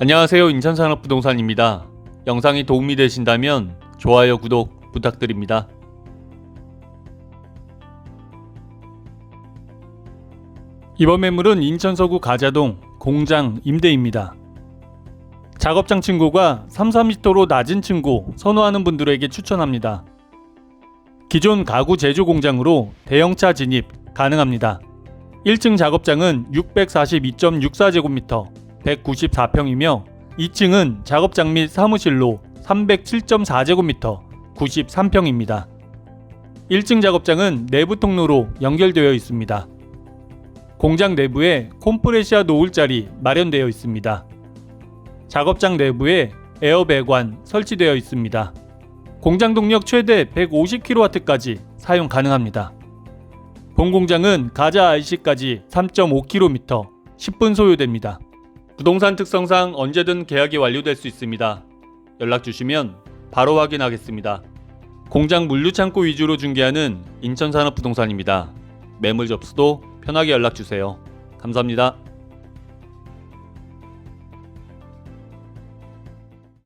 안녕하세요. 인천산업부동산입니다. 영상이 도움이 되신다면 좋아요, 구독 부탁드립니다. 이번 매물은 인천 서구 가자동 공장 임대입니다. 작업장 층고가 3, 4m로 낮은 층고 선호하는 분들에게 추천합니다. 기존 가구 제조 공장으로 대형차 진입 가능합니다. 1층 작업장은 642.64제곱미터 194평이며 2층은 작업장 및 사무실로 307.4제곱미터 93평입니다. 1층 작업장은 내부 통로로 연결되어 있습니다. 공장 내부에 콤프레시아 노을 자리 마련되어 있습니다. 작업장 내부에 에어 배관 설치되어 있습니다. 공장 동력 최대 150kW까지 사용 가능합니다. 본 공장은 가자 IC까지 3.5km 10분 소요됩니다. 부동산 특성상 언제든 계약이 완료될 수 있습니다. 연락 주시면 바로 확인하겠습니다. 공장 물류 창고 위주로 중개하는 인천산업부동산입니다. 매물 접수도 편하게 연락 주세요. 감사합니다.